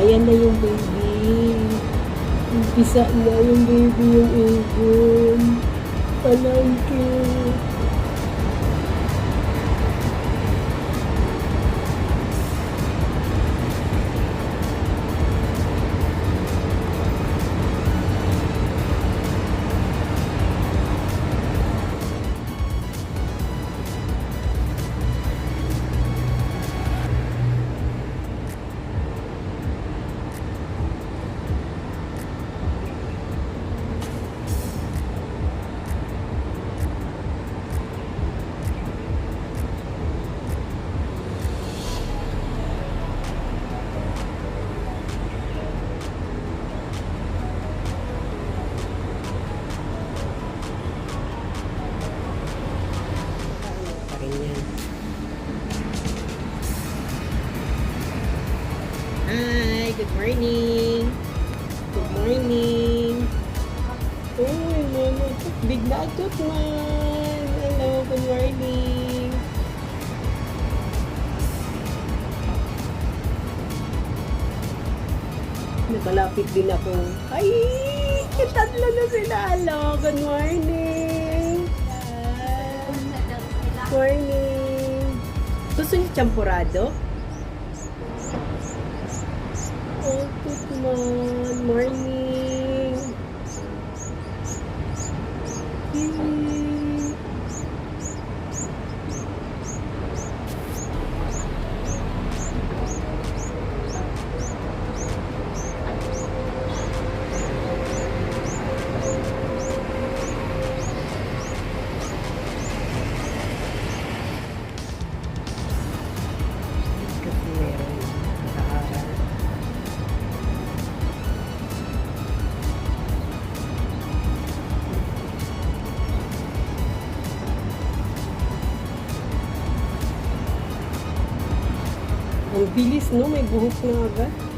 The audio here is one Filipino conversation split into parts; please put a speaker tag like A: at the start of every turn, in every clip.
A: Ayan na yung baby. Umpisa na yung baby yung ibon. Palangke. Nakalapit din ako. Ay, tatlo na sila. Hello, good morning. Morning. Gusto niyo champurado? Oh, good. Morning. Bilis no, may buhok na agad.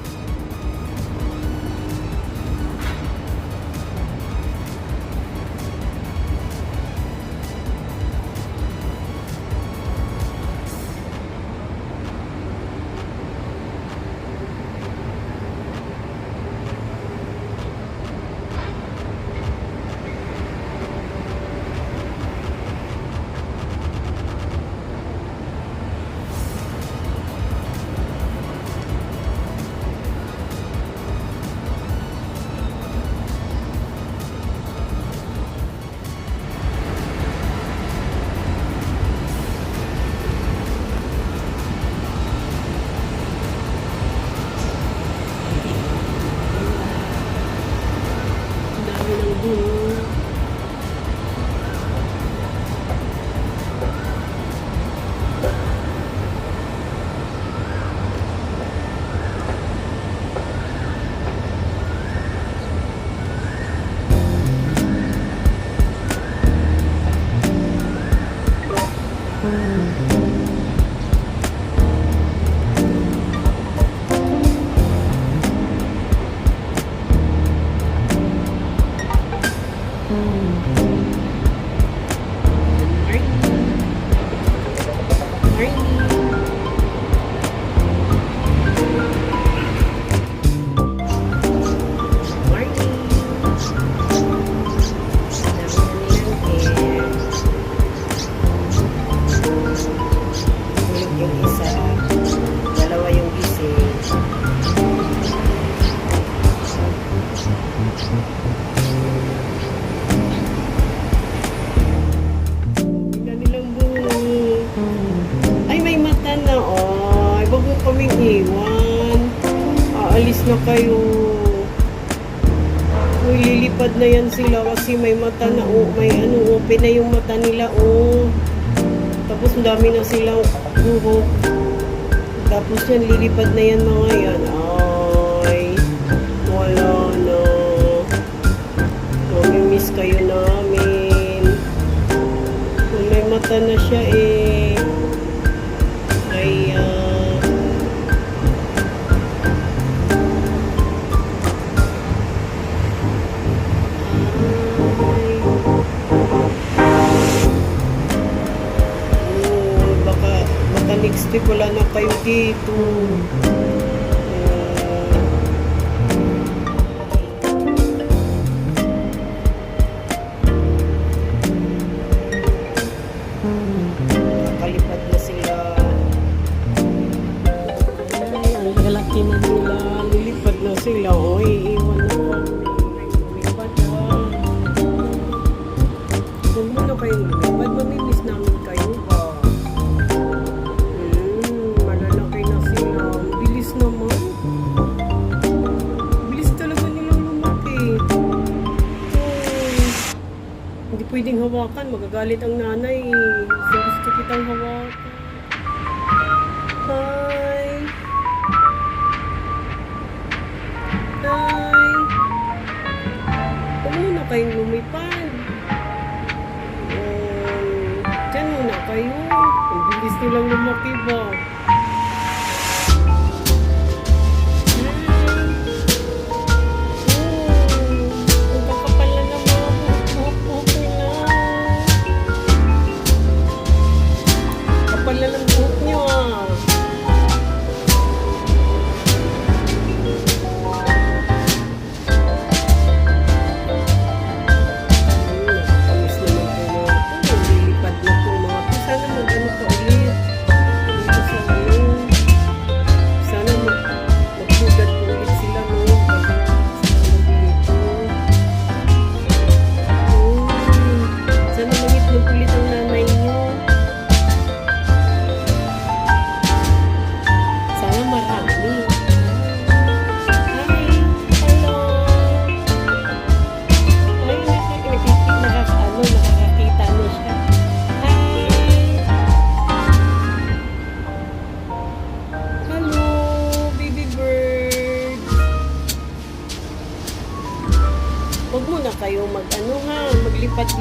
A: Namamadayan sila kasi may mata na o, may ano, oh, open na yung mata nila o. Tapos dami na silang buhok. Tapos yan, lilipad na yan mga yan. Ay, wala na. Mamimiss kayo namin. May mata na siya eh. 60 wala na kayo dito. Ang bilis nilang lumaki ba?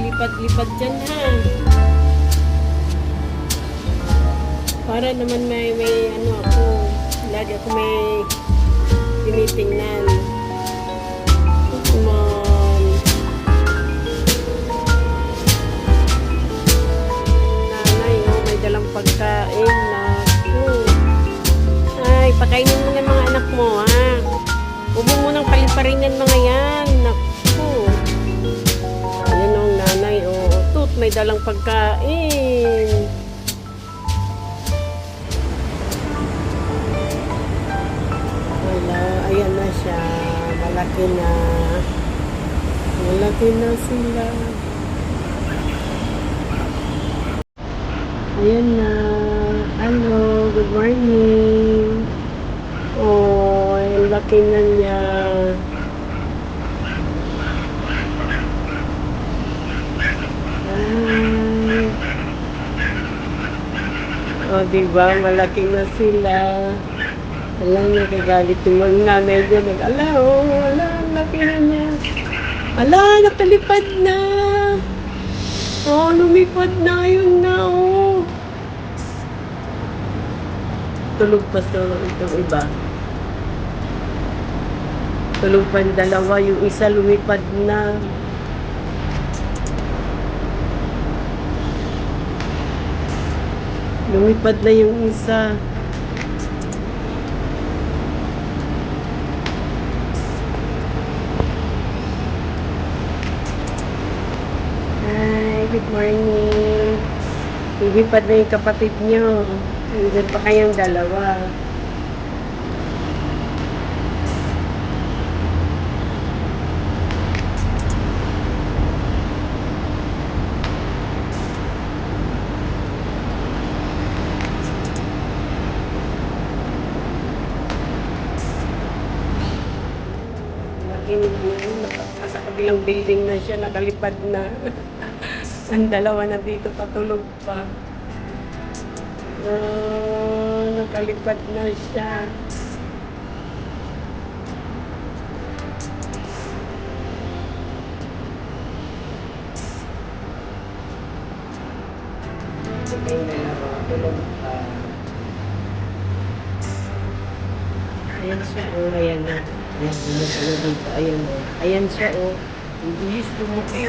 A: Maglipad-lipad-lipad dyan ha. Para naman may, may, ano ako, lagi ako may tinitingnan. Pagkain. Wala, ayan na siya. Malaki na. Malaki na sila. Ayan na. Hello, good morning. Oh, laki na niya. Ay. Oh, di ba? Malaki na sila. Alam niya, kagalit yung mga nanay niya. Nag, ala, oh, ala, laki na niya. Ala, nakalipad na. Oh, lumipad na, yun na, oh. Tulog pa sa itong iba. Tulog pa dalawa, yung isa lumipad na. Lumipad na yung isa. Hi, good morning. Lumipad na yung kapatid niyo. Nandun pa kayong dalawa. Nakinig mo yun, kabilang building na siya, nakalipad na. Ang dalawa na dito patulog pa. Ah, nakalipad na siya. Sige, dalawa, tulog pa. Ayan siya, oh, ayan na. Ayan, ayan ayan oh. Ayan siya, oh. Ang bilis lumaki,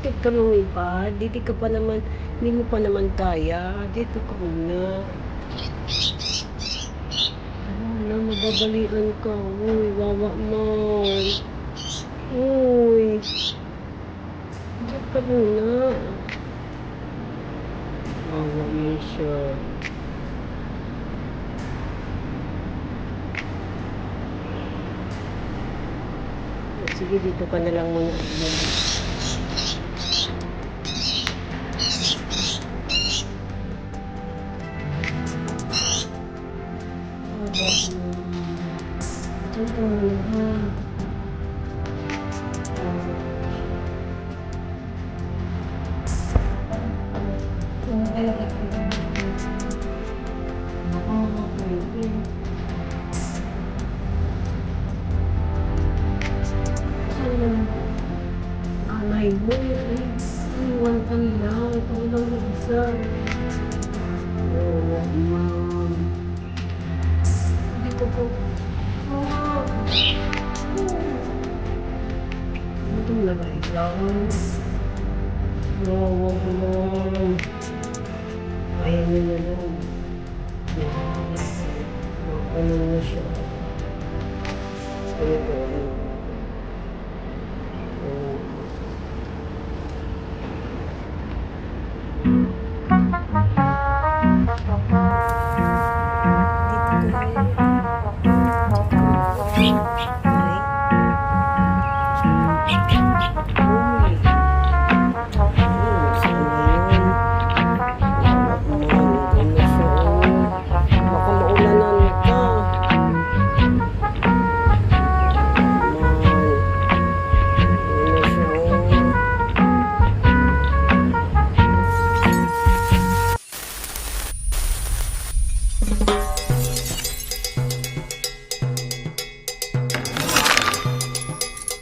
A: Bakit ka lumipad? Dito ka pa naman, hindi mo pa naman kaya. Dito ka muna. Ano, mababalian ka. Uy, wawa man. Uy. Dito ka muna. Wawa mo siya. Sige, dito ka na lang muna. Ha. Okay. Anay mo, eh. Iwan ka lang. Oo, ma'am. Hindi. Ah. Ito na ba ikaw? Oo, wag mo lang. Ayaw niya na lang. Ano na siya? Oo. Oo.